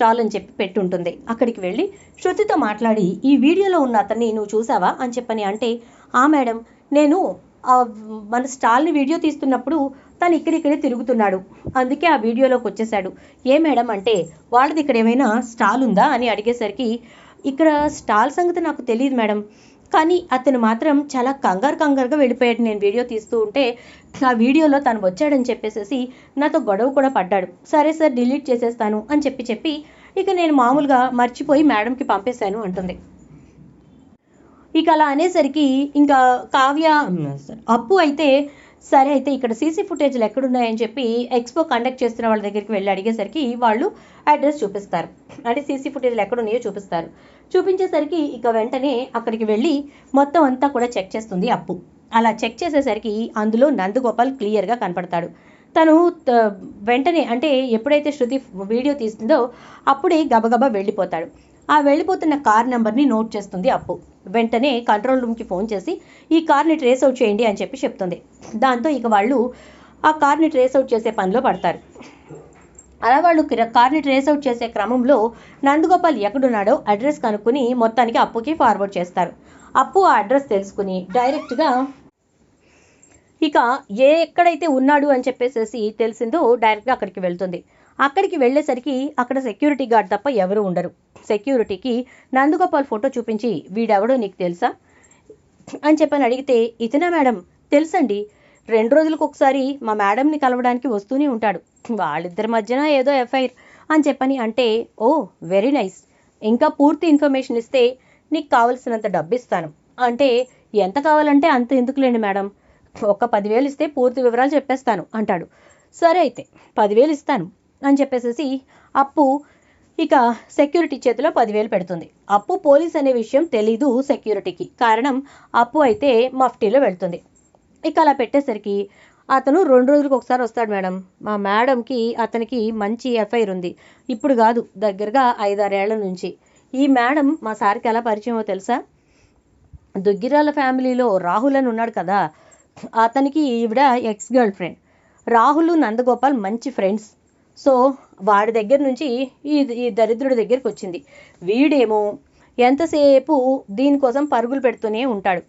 Stall అని చెప్పి పెట్టుంటుంది. అక్కడికి వెళ్ళి శృతితో మాట్లాడి ఈ వీడియోలో ఉన్న అతన్ని నువ్వు చూసావా? అని చెప్పని అంటే ఆ మేడం నేను మన స్టాల్ని వీడియో తీస్తున్నప్పుడు తను ఇక్కడిక్కడే తిరుగుతున్నాడు. అందుకే ఆ వీడియోలోకి వచ్చేసాడు ఏ మేడం అంటే వాళ్ళది ఇక్కడ ఏమైనా స్టాల్ ఉందా? అని అడిగేసరికి ఇక్కడ స్టాల్ సంగతి నాకు తెలియదు మేడం. కానీ అతను మాత్రం చాలా కంగారు కంగారుగా వెళ్ళిపోయాడు. నేను వీడియో తీస్తూ ఉంటే ఆ వీడియోలో తను వచ్చాడని చెప్పేసేసి నాతో గొడవ కూడా పడ్డాడు. సరే సార్ డిలీట్ చేసేస్తాను అని చెప్పి చెప్పి ఇక నేను మామూలుగా మర్చిపోయి మేడంకి పంపేశాను అంటుంది. ఇక అలా అనేసరికి ఇంకా కావ్య అప్పు అయితే సరే అయితే ఇక్కడ సీసీ ఫుటేజ్లు ఎక్కడున్నాయని చెప్పి ఎక్స్పో కండక్ట్ చేస్తున్న వాళ్ళ దగ్గరికి వెళ్ళి అడిగేసరికి వాళ్ళు అడ్రస్ చూపిస్తారు. అంటే సీసీ ఫుటేజ్లు ఎక్కడున్నాయో చూపిస్తారు. చూపించేసరికి ఇక వెంటనే అక్కడికి వెళ్ళి మొత్తం అంతా కూడా చెక్ చేస్తుంది అప్పు. అలా చెక్ చేసేసరికి అందులో నందగోపాల్ క్లియర్గా కనపడతాడు. తను వెంటనే అంటే ఎప్పుడైతే శృతి వీడియో తీస్తుందో అప్పుడే గబగబా వెళ్ళిపోతాడు. ఆ వెళ్ళిపోతున్న కార్ నెంబర్ని నోట్ చేస్తుంది అప్పు. వెంటనే కంట్రోల్ రూమ్కి ఫోన్ చేసి ఈ కార్ని ట్రేస్ అవుట్ చేయండి అని చెప్పి చెప్తుంది. దాంతో ఇక వాళ్ళు ఆ కార్ని ట్రేస్ అవుట్ చేసే పనిలో పడతారు. అలా వాళ్ళు కార్ని ట్రేస్ అవుట్ చేసే క్రమంలో నందగోపాల్ ఎక్కడున్నాడో అడ్రస్ కనుక్కుని మొత్తానికి అప్పుకి ఫార్వర్డ్ చేస్తారు. అప్పు ఆ అడ్రస్ తెలుసుకుని డైరెక్ట్గా ఇక ఏ ఎక్కడైతే ఉన్నాడు అని చెప్పేసేసి తెలిసిందో డైరెక్ట్గా అక్కడికి వెళ్తుంది. అక్కడికి వెళ్ళేసరికి అక్కడ సెక్యూరిటీ గార్డ్ తప్ప ఎవరు ఉండరు. సెక్యూరిటీకి నందగోపాల్ ఫోటో చూపించి వీడెవడో నీకు తెలుసా? అని చెప్పని అడిగితే ఇతనా మేడం? తెలుసండి. రెండు రోజులకు ఒకసారి మా మేడంని కలవడానికి వస్తూనే ఉంటాడు. వాళ్ళిద్దరి మధ్యన ఏదో ఎఫ్ఐఆర్ అని చెప్పని అంటే ఓ వెరీ నైస్. ఇంకా పూర్తి ఇన్ఫర్మేషన్ ఇస్తే నీకు కావలసినంత డబ్బు ఇస్తాను అంటే ఎంత కావాలంటే అంత ఎందుకులేండి మేడం? ఒక పదివేలు ఇస్తే పూర్తి వివరాలు చెప్పేస్తాను అంటాడు. సరే అయితే పదివేలు ఇస్తాను. అని చెప్పేసేసి అప్పు ఇక సెక్యూరిటీ చేతిలో పదివేలు పెడుతుంది. అప్పు పోలీస్ అనే విషయం తెలీదు సెక్యూరిటీకి. కారణం అప్పు అయితే మఫ్టీలో వెళ్తుంది. ఇక అలా పెట్టేసరికి అతను రెండు రోజులకు ఒకసారి వస్తాడు మేడం. మా మేడంకి అతనికి మంచి ఎఫ్ఐఆర్ ఉంది. ఇప్పుడు కాదు దగ్గరగా ఐదారేళ్ళ నుంచి. ఈ మేడం మా సార్కి ఎలా పరిచయమో తెలుసా? దుగ్గిరాల ఫ్యామిలీలో రాహుల్ అని ఉన్నాడు కదా. అతనికి ఈవిడ ex girlfriend. Rahul Nandagopal మంచి ఫ్రెండ్స్. సో వాడి దగ్గర నుంచి ఈ ఈ దరిద్రుడి దగ్గరికి వచ్చింది. వీడేమో ఎంతసేపు దీనికోసం పరుగులు పెడుతూనే ఉంటాడు.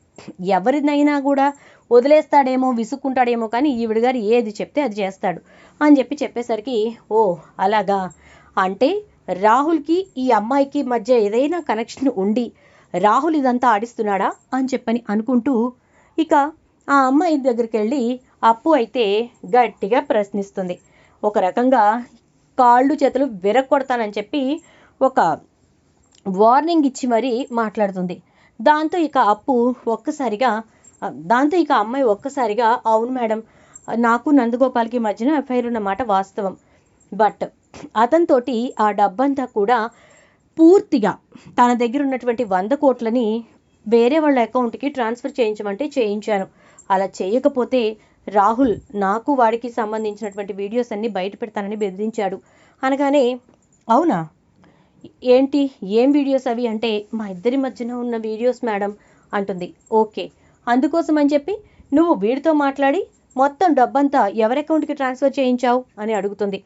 ఎవరినైనా కూడా వదిలేస్తాడేమో విసుక్కుంటాడేమో కానీ ఈవిడ గారు ఏది చెప్తే అది చేస్తాడు అని చెప్పి చెప్పేసరికి ఓ అలాగా. అంటే రాహుల్కి ఈ అమ్మాయికి మధ్య ఏదైనా కనెక్షన్ ఉండి రాహుల్ ఇదంతా ఆడిస్తున్నాడా అని చెప్పని అనుకుంటూ ఇక ఆ అమ్మాయి దగ్గరికి వెళ్ళి అప్పు అయితే గట్టిగా ప్రశ్నిస్తుంది. ఒక రకంగా కాళ్ళు చేతులు విరక్కొడతానని చెప్పి ఒక వార్నింగ్ ఇచ్చి మరీ మాట్లాడుతుంది. దాంతో ఇక అప్పు ఒక్కసారిగా దాంతో ఇక అమ్మాయి ఒక్కసారిగా అవును మేడం నాకు నందగోపాల్కి మధ్యన ఎఫ్ఐఆర్ ఉన్నమాట వాస్తవం. బట్ అతనితోటి ఆ డబ్బంతా కూడా పూర్తిగా తన దగ్గర ఉన్నటువంటి వంద కోట్లని వేరే వాళ్ళ అకౌంట్కి ట్రాన్స్ఫర్ చేయించమంటే చేయించాను. అలా చేయకపోతే రాహుల్ నాకు వాడికి సంబంధించినటువంటి వీడియోస్ అన్ని బయట పెడతానని బెదిరించాడు. అనగానే అవునా? ఏంటి? ఏం వీడియోస్ అవి? అంటే మా ఇద్దరి మధ్యన ఉన్న వీడియోస్ మేడం అంటుంది. ఓకే. అందుకోసం అని చెప్పి నువ్వు వీడితో మాట్లాడి మొత్తం డబ్బంతా ఎవరి అకౌంట్కి ట్రాన్స్ఫర్ చేయించావు? అని అడుగుతుంది.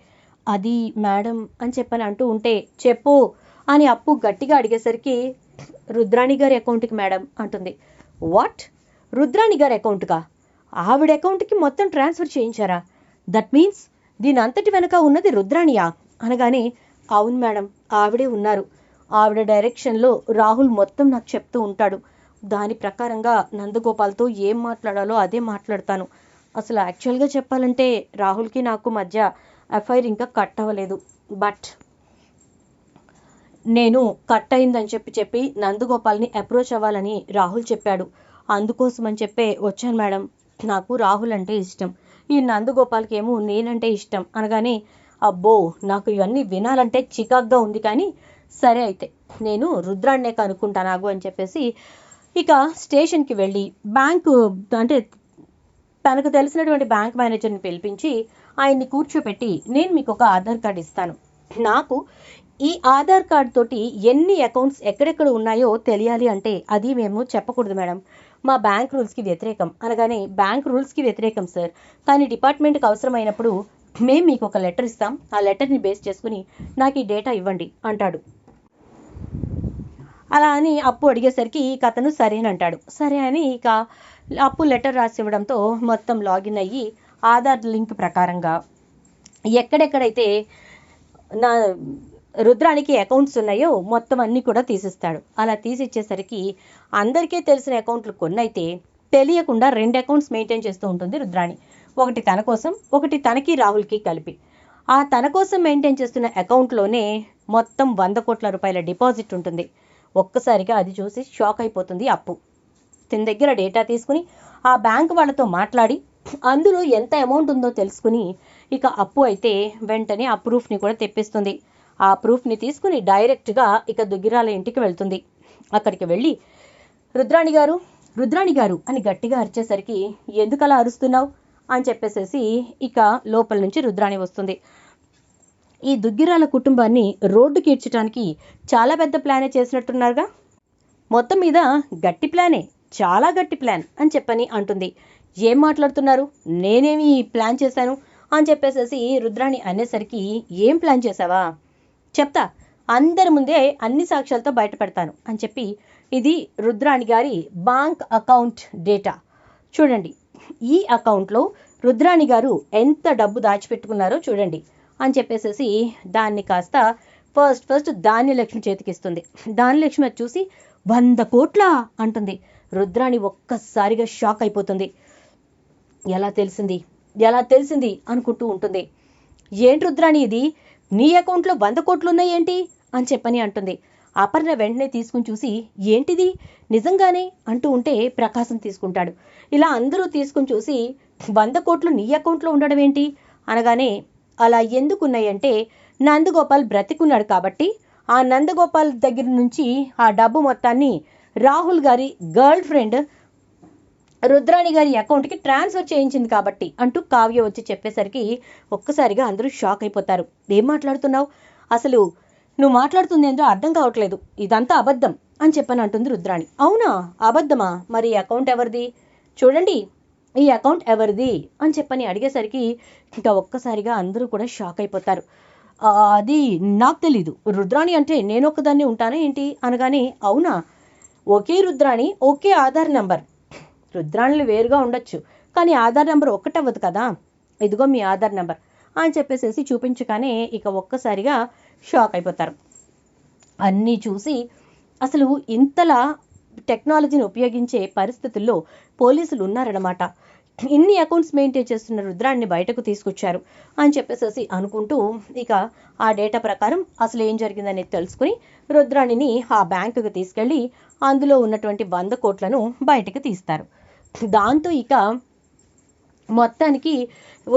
అది మేడం అని చెప్పని అంటూ ఉంటే చెప్పు అని అప్పు గట్టిగా అడిగేసరికి రుద్రాణి గారి అకౌంట్కి మేడం అంటుంది. వాట్? రుద్రాణి గారి అకౌంట్గా ఆవిడ అకౌంట్కి మొత్తం ట్రాన్స్ఫర్ చేయించారా? దట్ మీన్స్ దీని అంతటి వెనక ఉన్నది రుద్రాణియా? అనగానే అవును మేడం ఆవిడే ఉన్నారు. ఆవిడ డైరెక్షన్లో రాహుల్ మొత్తం నాకు చెప్తూ ఉంటాడు. దాని ప్రకారంగా నందగోపాల్తో ఏం మాట్లాడాలో అదే మాట్లాడతాను. అసలు యాక్చువల్గా చెప్పాలంటే రాహుల్కి నాకు మధ్య ఎఫ్ఐఆర్ ఇంకా కట్ అవ్వలేదు. బట్ నేను కట్ అయిందని చెప్పి చెప్పి నందగోపాల్ని అప్రోచ్ అవ్వాలని రాహుల్ చెప్పాడు. అందుకోసం అని చెప్పే వచ్చాను మేడం. నాకు రాహుల్ అంటే ఇష్టం. ఈ నందగోపాల్కి ఏమో నేనంటే ఇష్టం అనగానే అబ్బో నాకు ఇవన్నీ వినాలంటే చికాగ్గా ఉంది కానీ సరే అయితే నేను రుద్రాన్నే కనుక్కుంటానాగు అని చెప్పేసి ఇక స్టేషన్కి వెళ్ళి బ్యాంకు అంటే తనకు తెలిసినటువంటి బ్యాంక్ మేనేజర్ని పిలిపించి ఆయన్ని కూర్చోపెట్టి నేను మీకు ఒక ఆధార్ కార్డ్ ఇస్తాను. నాకు ఈ ఆధార్ కార్డ్ తోటి ఎన్ని అకౌంట్స్ ఎక్కడెక్కడ ఉన్నాయో తెలియాలి అంటే అది మేము చెప్పకూడదు మేడం. మా బ్యాంక్ రూల్స్కి వ్యతిరేకం. అనగానే బ్యాంక్ రూల్స్కి వ్యతిరేకం సార్. కానీ డిపార్ట్మెంట్కి అవసరమైనప్పుడు మేము మీకు ఒక లెటర్ ఇస్తాం. ఆ లెటర్ని బేస్ చేసుకుని నాకు ఈ డేటా ఇవ్వండి అంటాడు. అలా అని అప్పు అడిగేసరికి ఈ అతను సరేనంటాడు. సరే అని ఇక అప్పు లెటర్ రాసి ఇవ్వడంతో మొత్తం లాగిన్ అయ్యి ఆధార్ లింక్ ప్రకారంగా ఎక్కడెక్కడైతే నా రుద్రానికి అకౌంట్స్ ఉన్నాయో మొత్తం అన్నీ కూడా తీసిస్తాడు. అలా తీసిచ్చేసరికి అందరికీ తెలిసిన అకౌంట్లు కొన్ని అయితే తెలియకుండా రెండు అకౌంట్స్ మెయింటైన్ చేస్తూ ఉంటుంది రుద్రాణి. ఒకటి తన కోసం ఒకటి తనకి రాహుల్కి కలిపి. ఆ తన కోసం మెయింటైన్ చేస్తున్న అకౌంట్లోనే మొత్తం వంద కోట్ల రూపాయల డిపాజిట్ ఉంటుంది. ఒక్కసారిగా అది చూసి షాక్ అయిపోతుంది అప్పు. తన దగ్గర డేటా తీసుకుని ఆ బ్యాంక్ వాళ్ళతో మాట్లాడి అందులో ఎంత అమౌంట్ ఉందో తెలుసుకుని ఇక అప్పు అయితే వెంటనే ఆ ప్రూఫ్ని కూడా తెప్పిస్తుంది. ఆ ప్రూఫ్ని తీసుకుని డైరెక్ట్గా ఇక దుగ్గిరాల ఇంటికి వెళ్తుంది. అక్కడికి వెళ్ళి రుద్రాణి గారు రుద్రాణి గారు అని గట్టిగా అరిచేసరికి ఎందుకలా అరుస్తున్నావు? అని చెప్పేసేసి ఇక లోపల నుంచి రుద్రాణి వస్తుంది. ఈ దుగ్గిరాల కుటుంబాన్ని రోడ్డుకి ఈడ్చడానికి చాలా పెద్ద ప్లానే చేసినట్టున్నారుగా? మొత్తం మీద గట్టి ప్లానే చాలా గట్టి ప్లాన్ అని చెప్పని అంటుంది. ఏం మాట్లాడుతున్నారు? నేనేమి ప్లాన్ చేశాను? అని చెప్పేసేసి రుద్రాణి అనేసరికి ఏం ప్లాన్ చేశావా? చెప్తా. అందరి ముందే అన్ని సాక్ష్యాలతో బయటపెడతాను అని చెప్పి ఇది రుద్రాణి గారి బ్యాంక్ అకౌంట్ డేటా. చూడండి ఈ అకౌంట్లో రుద్రాణి గారు ఎంత డబ్బు దాచిపెట్టుకున్నారో చూడండి అని చెప్పేసేసి దాన్ని కాస్త ఫస్ట్ ఫస్ట్ ధాన్యలక్ష్మి చేతికిస్తుంది ధాన్యలక్ష్మి అది చూసి వంద కోట్ల అంటుంది. రుద్రాణి ఒక్కసారిగా షాక్ అయిపోతుంది. ఎలా తెలిసింది? ఎలా తెలిసింది? అనుకుంటూ ఉంటుంది. ఏంటి రుద్రాణి ఇది? నీ అకౌంట్లో వంద కోట్లు ఉన్నాయేంటి అని చెప్పని అంటుంది. అపర్ణ వెంటనే తీసుకుని చూసి ఏంటిది? నిజంగానే? అంటూ ఉంటే ప్రకాశం తీసుకుంటాడు. ఇలా అందరూ తీసుకుని చూసి వంద కోట్లు నీ అకౌంట్లో ఉండడం ఏంటి? అనగానే అలా ఎందుకున్నాయంటే నందగోపాల్ బ్రతికున్నాడు కాబట్టి ఆ నందగోపాల్ దగ్గర నుంచి ఆ డబ్బు మొత్తాన్ని రాహుల్ గారి గర్ల్ ఫ్రెండ్ రుద్రాణి గారి అకౌంట్కి ట్రాన్స్ఫర్ చేయించింది కాబట్టి అంటూ కావ్య వచ్చి చెప్పేసరికి ఒక్కసారిగా అందరూ షాక్ అయిపోతారు. ఏం మాట్లాడుతున్నావు? అసలు నువ్వు మాట్లాడుతుంది ఏంటో అర్థం కావట్లేదు. ఇదంతా అబద్ధం అని చెప్పని అంటుంది రుద్రాణి. అవునా? అబద్ధమా? మరి అకౌంట్ ఎవరిది? చూడండి ఈ అకౌంట్ ఎవరిది? అని చెప్పని అడిగేసరికి ఇంకా ఒక్కసారిగా అందరూ కూడా షాక్ అయిపోతారు. అది నాకు తెలీదు. రుద్రాణి అంటే నేను ఒక్కదాన్ని ఉంటానా ఏంటి? అనగానే అవునా? ఒకే రుద్రాణి ఒకే ఆధార్ నెంబర్. రుద్రాణులు వేరుగా ఉండొచ్చు. కానీ ఆధార్ నెంబర్ ఒక్కటవ్వదు కదా. ఇదిగో మీ ఆధార్ నెంబర్. అని చెప్పేసేసి చూపించగానే ఇక ఒక్కసారిగా షాక్ అయిపోతారు. అన్నీ చూసి అసలు ఇంతలా టెక్నాలజీని ఉపయోగించే పరిస్థితుల్లో పోలీసులు ఉన్నారన్నమాట. ఇన్ని అకౌంట్స్ మెయింటైన్ చేస్తున్న రుద్రాన్ని బయటకు తీసుకొచ్చారు అని చెప్పేసేసి అనుకుంటూ ఇక ఆ డేటా ప్రకారం అసలు ఏం జరిగిందనేది తెలుసుకుని రుద్రాణిని ఆ బ్యాంకుకి తీసుకెళ్ళి అందులో ఉన్నటువంటి వంద కోట్లను బయటకు తీస్తారు. దాంతో ఇక మొత్తానికి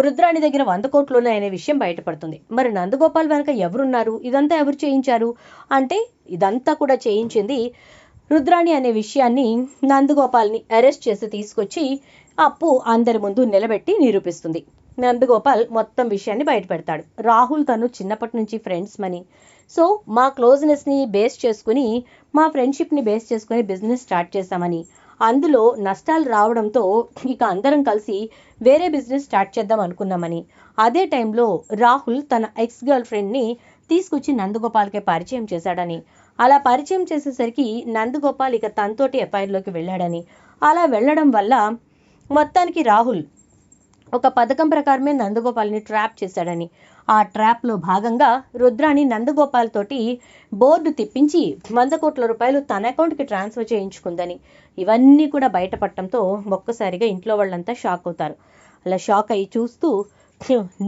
రుద్రాణి దగ్గర వంద కోట్లు ఉన్నాయనే విషయం బయటపడుతుంది. మరి నందగోపాల్ వెనక ఎవరున్నారు? ఇదంతా ఎవరు చేయించారు? అంటే ఇదంతా కూడా చేయించింది రుద్రాణి అనే విషయాన్ని నందగోపాల్ని అరెస్ట్ చేసి తీసుకొచ్చి అప్పు అందరి ముందు నిలబెట్టి నిరూపిస్తుంది. నందగోపాల్ మొత్తం విషయాన్ని బయటపెడతాడు. రాహుల్ తను చిన్నప్పటి నుంచి ఫ్రెండ్స్ మని. సో మా క్లోజ్నెస్ని బేస్ చేసుకుని మా ఫ్రెండ్షిప్ని బేస్ చేసుకుని బిజినెస్ స్టార్ట్ చేశామని. అందులో నష్టాలు రావడంతో ఇక అందరం కలిసి వేరే బిజినెస్ స్టార్ట్ చేద్దాం అనుకున్నామని. అదే టైంలో రాహుల్ తన ఎక్స్ గర్ల్ ఫ్రెండ్ని తీసుకొచ్చి నందగోపాల్కే పరిచయం చేశాడని. అలా పరిచయం చేసేసరికి నందగోపాల్ ఇక తనతోటి ఎఫ్ఐఆర్లోకి వెళ్ళాడని. అలా వెళ్ళడం వల్ల మొత్తానికి రాహుల్ ఒక పథకం ప్రకారమే నందగోపాల్ని ట్రాప్ చేశాడని. ఆ ట్రాప్లో భాగంగా రుద్రాణి నందగోపాల్ తోటి బోర్డు తిప్పించి వంద కోట్ల రూపాయలు తన అకౌంట్కి ట్రాన్స్ఫర్ చేయించుకుందని. ఇవన్నీ కూడా బయటపడటంతో ఒక్కసారిగా ఇంట్లో వాళ్ళంతా షాక్ అవుతారు. అలా షాక్ అయ్యి చూస్తూ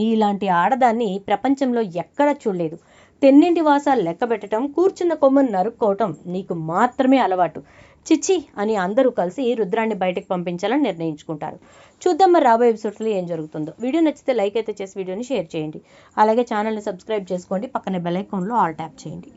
నీలాంటి ఆడదాన్ని ప్రపంచంలో ఎక్కడా చూడలేదు. తెన్నింటి వాసాలు లెక్క పెట్టడం కూర్చున్న కొమ్మను నరుక్కోవటం నీకు మాత్రమే అలవాటు. చిచ్చి అని అందరూ కలిసి రుద్రాన్ని బయటకు పంపించాలని నిర్ణయించుకుంటారు. చూద్దాం మరి రాబోయే ఎపిసోడ్స్లో ఏం జరుగుతుందో. వీడియో నచ్చితే లైక్ అయితే చేసి వీడియోని షేర్ చేయండి. అలాగే ఛానల్ని సబ్స్క్రైబ్ చేసుకోండి. పక్కనే బెల్ ఐకాన్లో ఆల్ ట్యాప్ చేయండి.